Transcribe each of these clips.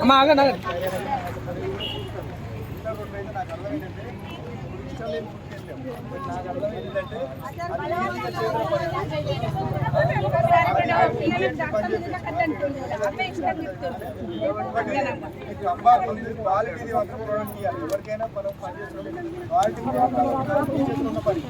అమ్మా ఆగండి ఆగండి. క్వాలిటీ ఎవరికైనా మనం పనిచేస్తున్నాం క్వాలిటీ పని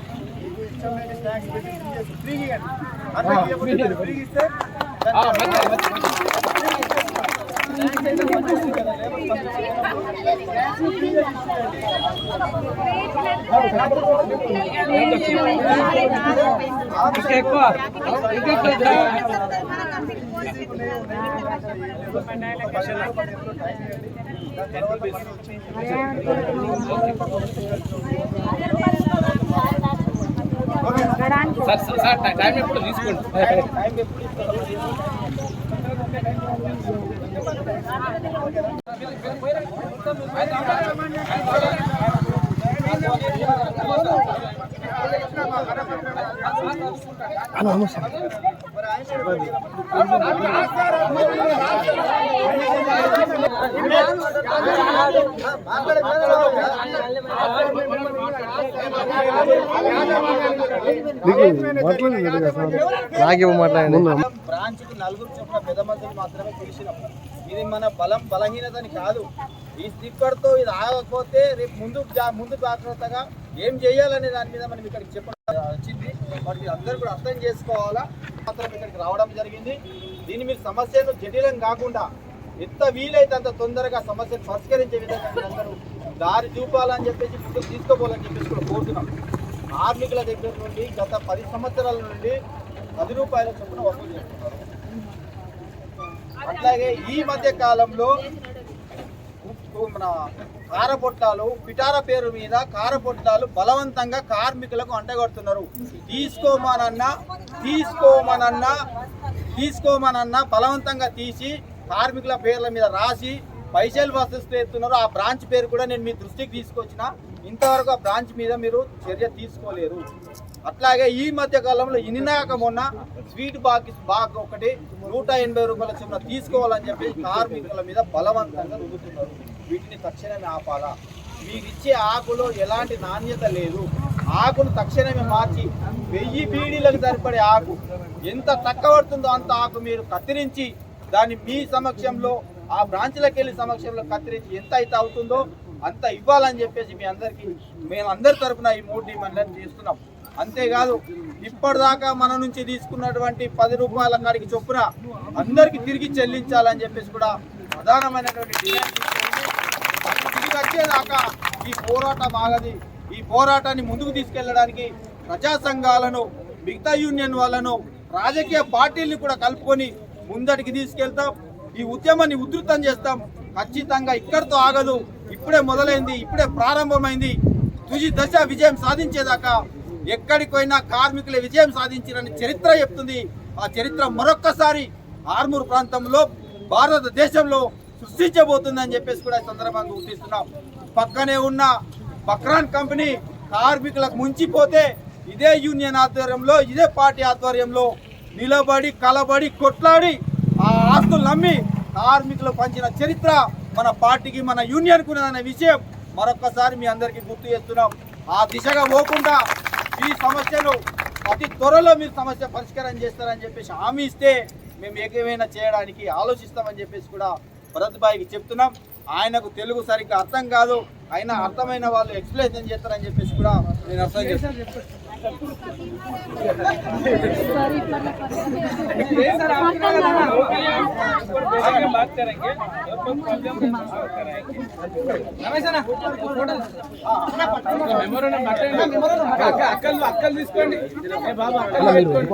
ఎక్కువ ఇంకా ఎక్కువ సార్ సార్, సార్ టై- టైం ఎప్పుడు తీసుకోండి నాకే మాట్లాడండి బ్రాంచ్ బ్రాంచ్కి నలుగురు చొప్పున పెద్ద మాత్రమే పిలిచినాం ఇది మన బలం బలహీనతని కాదు. ఈ స్టిక్కర్తో ఇది ఆగకపోతే రేపు ముందు ముందు జాగ్రత్తగా ఏం చేయాలనే దాని మీద మనం ఇక్కడికి చెప్పడం వచ్చింది. మరి అందరూ కూడా అర్థం చేసుకోవాలా? మాత్రం ఇక్కడికి రావడం జరిగింది. దీని మీద సమస్యను జటిలం కాకుండా ఎంత వీలైతే అంత తొందరగా సమస్యను పరిష్కరించే విధంగా అందరూ దారి చూపాలని చెప్పేసి ముందుకు తీసుకోపోవాలని చెప్పేసి కూడా కోరుతున్నాం. కార్మికుల దగ్గర నుండి గత పది సంవత్సరాల నుండి పది రూపాయల చొప్పున వసూలు చేస్తున్నారు. అట్లాగే ఈ మధ్య కాలంలో మన కారపొట్లాలు పిటార పేరు మీద కారపొట్లాలు బలవంతంగా కార్మికులకు అంటగడుతున్నారు. తీసుకోమనన్నా తీసుకోమనన్నా తీసుకోమనన్నా బలవంతంగా తీసి కార్మికుల పేర్ల మీద రాసి పైసలు వసూలు చేస్తున్నారు ఆ బ్రాంచ్ పేరు కూడా నేను మీ దృష్టికి తీసుకొచ్చిన. ఇంతవరకు ఆ బ్రాంచ్ మీద మీరు చర్య తీసుకోలేరు. అట్లాగే ఈ మధ్య కాలంలో ఇనినాక మొన్న స్వీట్ బాక్స్ బాక్ ఒకటి నూట ఎనభై రూపాయల చొప్పున తీసుకోవాలని చెప్పి కార్మికుల మీద బలవంతంగా రుద్దుతున్నారు వీటిని తక్షణమే ఆపాలా? మీకు ఇచ్చే ఆకులో ఎలాంటి నాణ్యత లేదు. ఆకును తక్షణమే మార్చి వెయ్యి బీడీలకు సరిపడే ఆకు ఎంత తక్కువ పడుతుందో అంత ఆకు మీరు కత్తిరించి దాన్ని మీ సమక్షంలో ఆ బ్రాంచ్లకు వెళ్ళి సమక్షంలో కత్తిరించి ఎంత అయితే అవుతుందో అంత ఇవ్వాలని చెప్పేసి మీ అందరికీ మేము అందరి తరపున ఈ మూడు డిమాండ్లను చేస్తున్నాం. అంతేకాదు ఇప్పటిదాకా మన నుంచి తీసుకున్నటువంటి పది రూపాయల కాడికి చొప్పున అందరికి తిరిగి చెల్లించాలని చెప్పేసి కూడా ప్రధానమైనటువంటి డిమాండ్ తిరిగి వచ్చేదాకా ఈ పోరాటం ఆగది. ఈ పోరాటాన్ని ముందుకు తీసుకెళ్ళడానికి ప్రజా సంఘాలను మిగతా యూనియన్ వాళ్ళను రాజకీయ పార్టీల్ని కూడా కలుపుకొని ముందటికి తీసుకెళ్తాం. ఈ ఉద్యమాన్ని ఉధృతం చేస్తాం. ఖచ్చితంగా ఇక్కడితో ఆగదు. ఇప్పుడే మొదలైంది ఇప్పుడే ప్రారంభమైంది. తుది దశ విజయం సాధించేదాకా ఎక్కడికి పోయినా కార్మికులే విజయం సాధించారని చరిత్ర చెప్తుంది. ఆ చరిత్ర మరొక్కసారి ఆర్మూర్ ప్రాంతంలో భారతదేశంలో సృష్టించబోతుందని చెప్పేసి కూడా ఈ సందర్భంగా గుర్తిస్తున్నాం పక్కనే ఉన్న బక్రాన్ కంపెనీ కార్మికులకు ముంచిపోతే ఇదే యూనియన్ ఆధ్వర్యంలో ఇదే పార్టీ ఆధ్వర్యంలో నిలబడి కలబడి కొట్లాడి ఆస్తులు నమ్మి కార్మికులు పంచిన చరిత్ర మన పార్టీకి మన యూనియన్కు ఉన్నదనే విషయం మరొక్కసారి మీ అందరికీ గుర్తు చేస్తున్నాం. ఆ దిశగా పోకుండా ఈ సమస్యను అతి త్వరలో మీరు సమస్య పరిష్కారం చేస్తారని చెప్పేసి హామీ ఇస్తే మేము ఏకమైనా చేయడానికి ఆలోచిస్తామని చెప్పేసి కూడా భరత్భాయికి చెప్తున్నాం. ఆయనకు తెలుగు సరిగ్గా అర్థం కాదు. అయినా అర్థమైన వాళ్ళు ఎక్స్ప్లెయిన్ చేస్తారని చెప్పేసి కూడా నేను అర్థం చేస్తాను అక్కలు అక్కలు తీసుకోండి బాబా అక్కలు తీసుకోండి